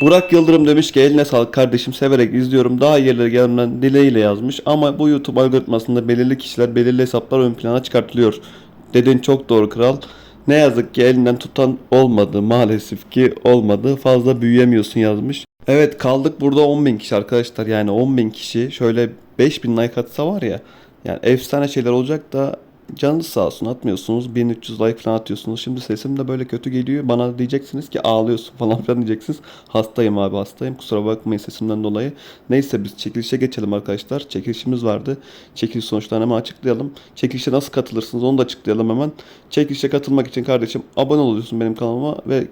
Burak Yıldırım demiş ki eline sağlık kardeşim severek izliyorum. Daha yerlere gelmem dileğiyle yazmış. Ama bu YouTube algoritmasında belirli kişiler belirli hesaplar ön plana çıkartılıyor. Dedin çok doğru kral. Ne yazık ki elinden tutan olmadı. Maalesef ki olmadı. Fazla büyüyemiyorsun yazmış. Evet kaldık burada 10.000 kişi arkadaşlar. Yani 10.000 kişi şöyle 5000 like atsa var ya. Yani efsane şeyler olacak da canınız sağ olsun atmıyorsunuz. 1300 like falan atıyorsunuz. Şimdi sesim de böyle kötü geliyor. Bana diyeceksiniz ki ağlıyorsun falan filan diyeceksiniz. Hastayım abi hastayım. Kusura bakmayın sesimden dolayı. Neyse biz çekilişe geçelim arkadaşlar. Çekilişimiz vardı. Çekiliş sonuçlarını hemen açıklayalım. Çekilişe nasıl katılırsınız onu da açıklayalım hemen. Çekilişe katılmak için kardeşim abone oluyorsun benim kanalıma ve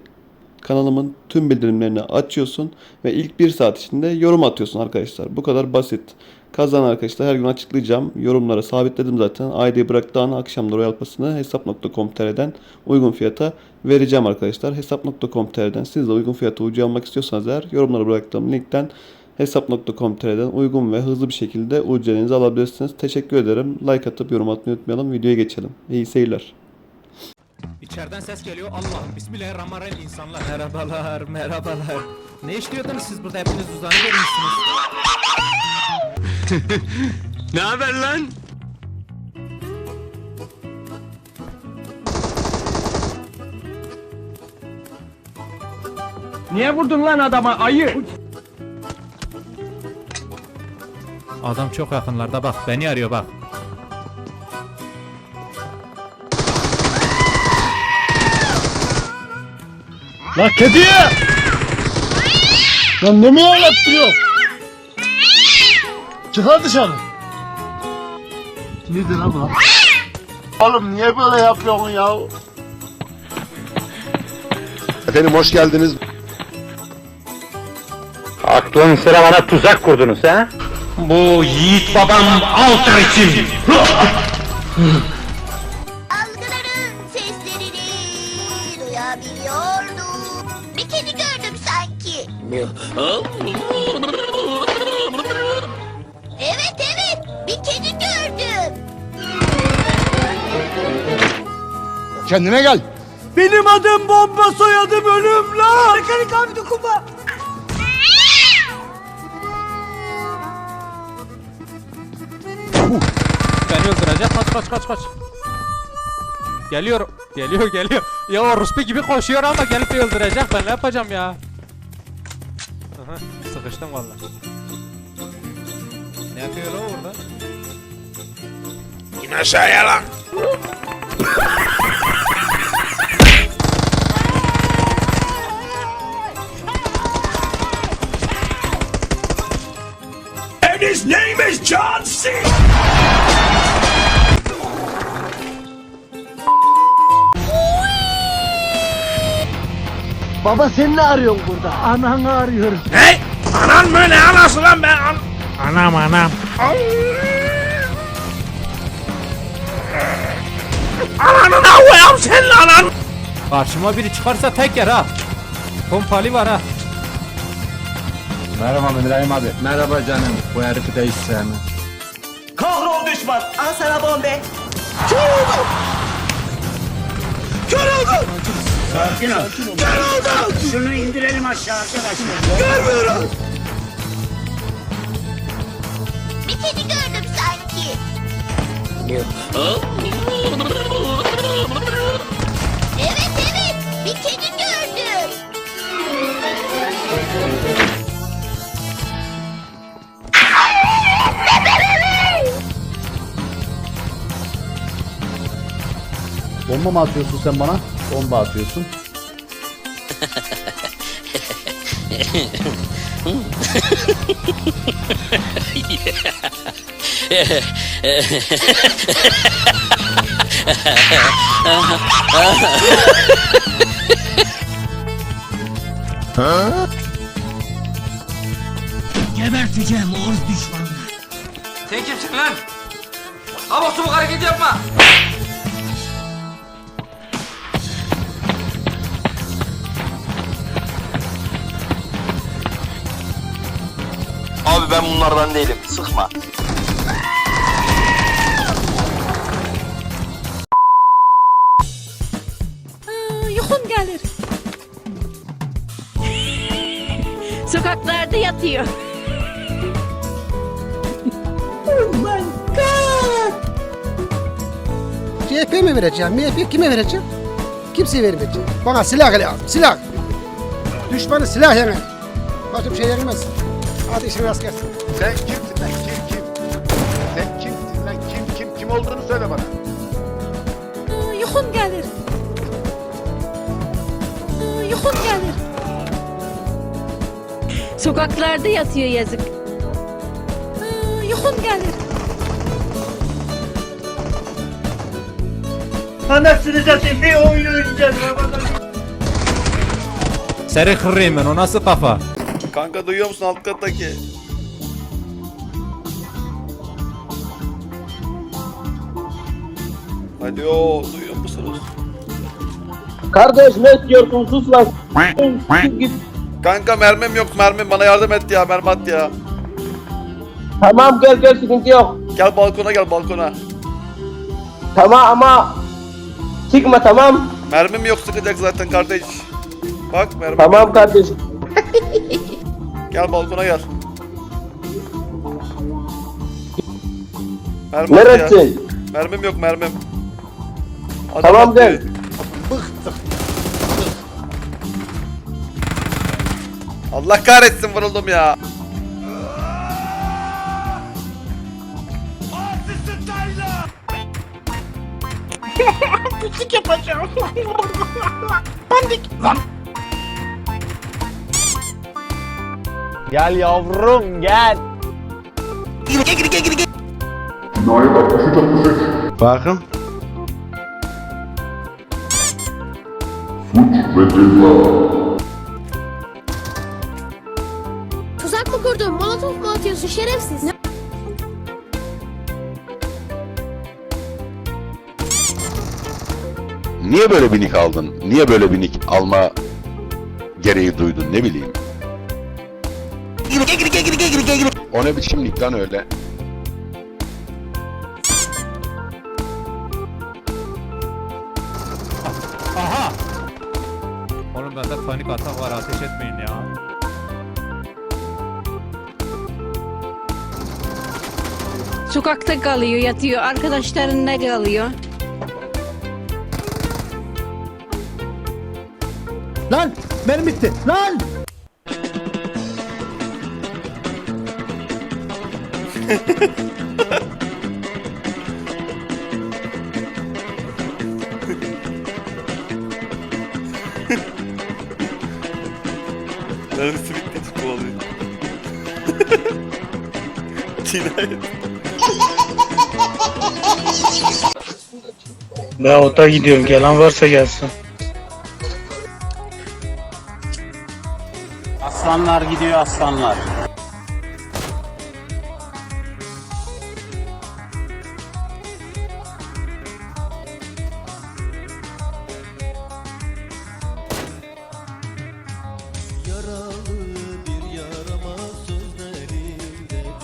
kanalımın tüm bildirimlerini açıyorsun ve ilk bir saat içinde yorum atıyorsun arkadaşlar. Bu kadar basit. Kazanan arkadaşlar her gün açıklayacağım. Yorumlara sabitledim zaten. ID'yi bıraktığı akşam da Royal Pass'ını hesap.com.tr'den uygun fiyata vereceğim arkadaşlar. Hesap.com.tr'den siz de uygun fiyata ucu almak istiyorsanız eğer yorumlara bıraktığım linkten hesap.com.tr'den uygun ve hızlı bir şekilde UC'lerinizi alabilirsiniz. Teşekkür ederim. Like atıp yorum atmayı unutmayalım. Videoya geçelim. İyi seyirler. İçeriden ses geliyor. Allah. Bismillahirrahmanirrahim insanlar. Merhabalar, merhabalar. Ne işliyordunuz siz burada? Hepiniz uzanı vermişsiniz. Ne haber lan? Niye vurdun lan adama ayı? Adam çok yakınlarda bak. Beni arıyor bak. La kediye! Lan ne mi ağlattırıyor? Çıkar dışarı. Nedir lan bu? Oğlum niye böyle yapıyorsun ya? Efendim hoş geldiniz. Aklın sıra bana tuzak kurdunuz ha? Bu yiğit babam Altar için. Algıların seslerini duyabiliyordum. Bir kedi gördüm sanki. Kendine gel. Benim adım bomba soyadım ölüm lan. Mekanik abi dokunma. Beni öldürecek. Kaç kaç kaç kaç. Geliyor. Geliyor geliyor. Ya orospu gibi koşuyor ama gelip öldürecek. Ben ne yapacağım ya? Aha, sıkıştım vallahi. Ne yapıyor o orada? İn aşağıya lan. His name is John C. Baba sen ne arıyorsun burada? Ananı arıyorum. Ne? Anan mı ne anası lan ben? An Anam anam. Ananı koyam senin anan. Karşıma biri çıkarsa tek yer ha. Pompalı var ha. Merhaba Mülayim abi. Merhaba canım. Bu herifi de hiç sevmem. Kahrol düşman. Al sana bombe. Bir kedi gördüm sanki. Evet evet bir kedi gördüm. Bomba mı atıyorsun sen bana? Bomba atıyorsun. Sen kimsin lan? Abuk subuk hareket yapma. Abi ben bunlardan değilim. Sıkma. yuxum gəlir. Sokaklarda yatıyor. CHP mi vereceğim? MHP kime vereceğim? Kimseye vermeyeceğim. Bana silah lazım. Silah. Düşmanı silah yener. Başka bir şey yenilmez. Hadi işin rast gelsin. Sen kimsin lan? Kim kim? Sen kimsin lan? Kim kim? Kim olduğunu söyle bana. Yuhum gelir. Yuhum gelir. Sokaklarda yatıyor yazık. Yuhum gelir. Anasını satayım bir oyun oynayacağız. Seri kırayım ben o nasıl kafa? Kanka duyuyor musun alt kattaki? Alo duyuyor musunuz? Kardeş ne diyorsun sus lan. Git. Kanka mermim yok mermim bana yardım et ya mermi at ya. Tamam gel gel sıkıntı yok. Gel balkona gel balkona. Tamam ama çıkma tamam. Mermim yok sıkacak zaten kardeş. Bak mermim. Tamam kardeş. Gel balkona gel. Mermi at ya. Mermim yok mermim. Adam Tamam, atlıyor. gel. Allah kahretsin vuruldum ya. Gel yavrum gel. Bakın. Tuzak mı kurdun? Molotof mu atıyorsun şerefsiz? Niye böyle bir nick aldın? Niye böyle bir nick alma gereği duydun ne bileyim. O ne biçim nick lan öyle? Aha! Oğlum bende panik atak var ateş etmeyin ya. Sokakta kalıyor, yatıyor. Arkadaşlarında kalıyor. Lan benim bitti. Lan. Mermisi bitti çık kovalıyor. Cinayet. Ben ota gidiyorum. Gelen varsa gelsin. Aslanlar gidiyor aslanlar.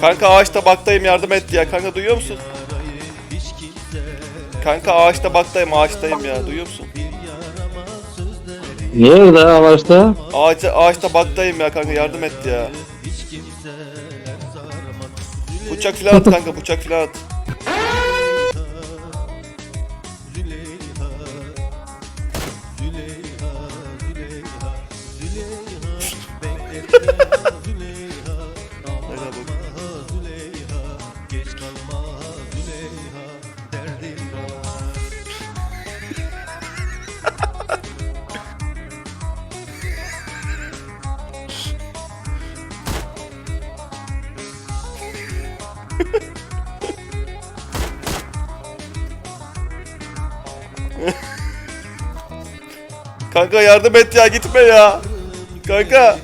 Kanka ağaçta baktayım yardım et ya. Kanka duyuyor musun? Kanka ağaçta baktayım ağaçtayım ya. Duyuyor musun? Nerede ağaçta? Ağaçta, ağaçta baktayım ya kanka yardım et ya. Bıçak filan at kanka bıçak filan at. Kanka yardım et ya gitme ya. Kanka.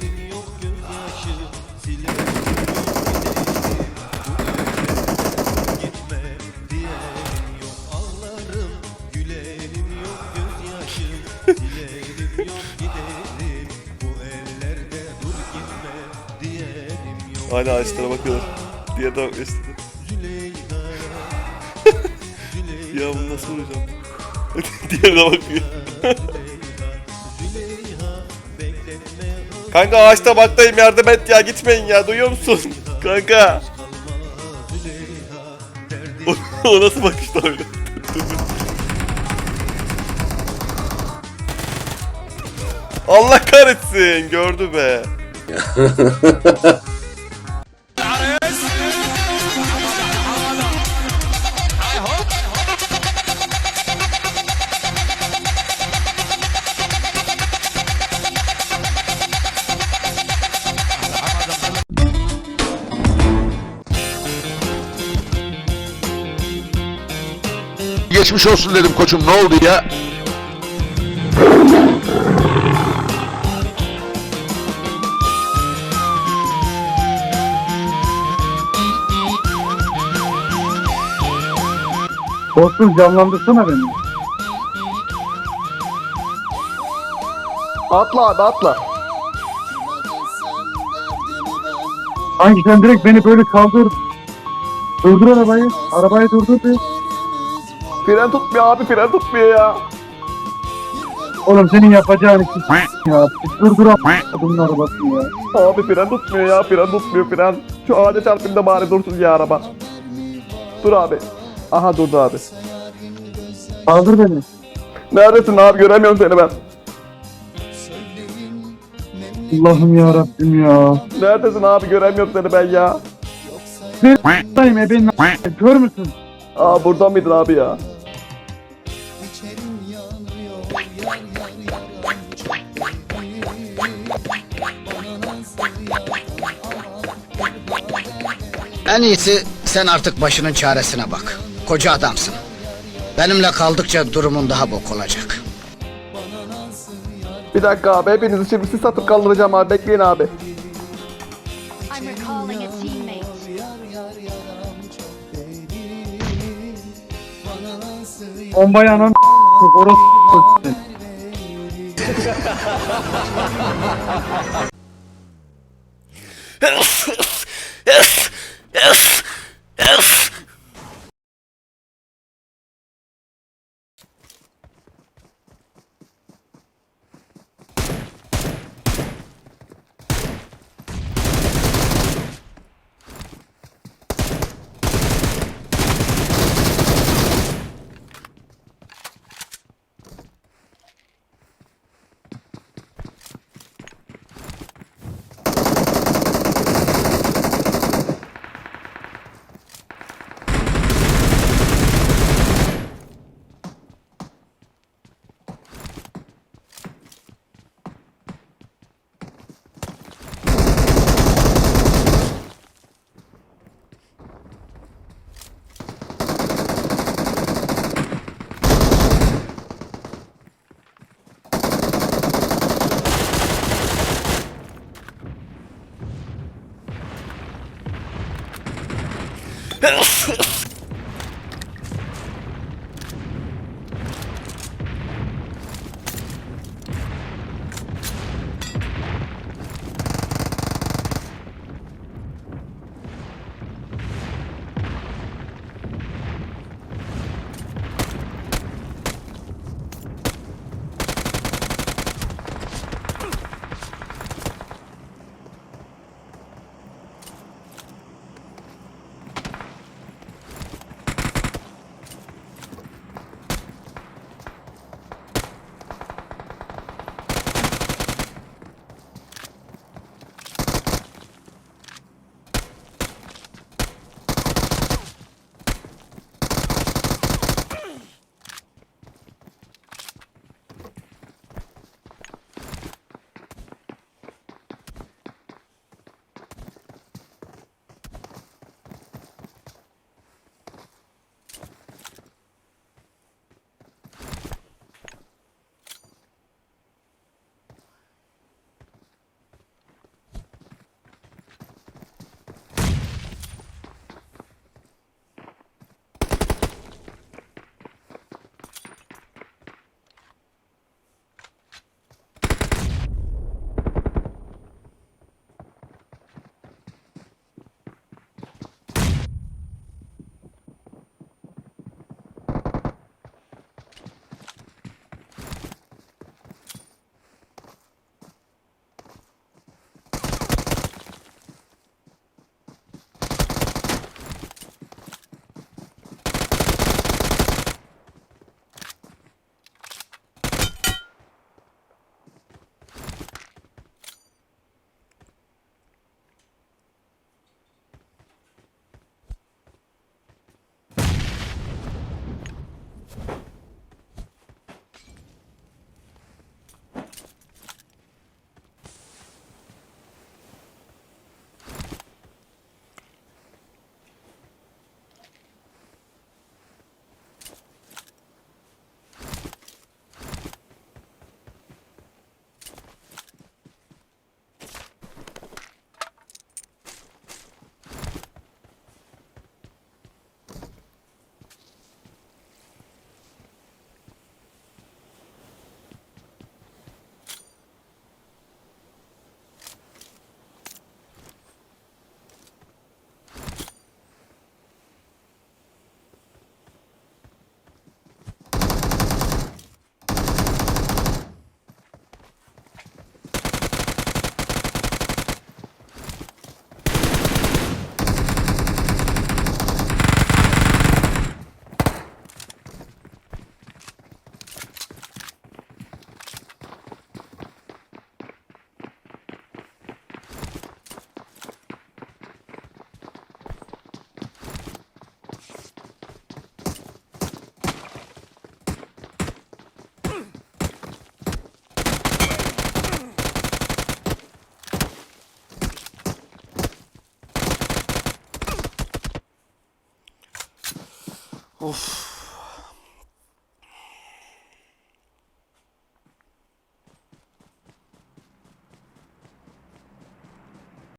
Hala ağaçlara bakıyorlar. Diğer de üstüne. ya bunu nasıl vuracağım? Diğer de bakıyor. Kanka ağaçta baktayım yardım et ya gitmeyin ya duyuyor musun? Kanka. o, o nasıl bakışta öyle? Allah kahretsin gördü be. Geçmiş olsun dedim koçum ne oldu ya? Dostum canlandırsana beni. Atla abi atla. Hangi sen direkt beni böyle kaldır. Durdur arabayı. Arabayı durdur bir. Fren tutmuyor abi fren tutmuyor ya. Oğlum senin yapacağın işi ya. Durdur adamın arabasını ya. Abi fren tutmuyor ya fren tutmuyor fren. Şu ağaca çarpayım da bari dursun ya araba. Dur abi. Aha durdu abi. Kaldır beni. Neredesin abi göremiyorum seni ben. Allah'ım ya Rabbim ya. Neredesin abi göremiyorum seni ben ya. Dayım ebenin kör müsün? Aa buradan mıydın abi ya? En iyisi sen artık başının çaresine bak. Koca adamsın. Benimle kaldıkça durumun daha bok olacak. Bir dakika abi hepinizi şimdi siz satıp kaldıracağım abi bekleyin abi. I'm recalling a teammate. ハハハハ! Of.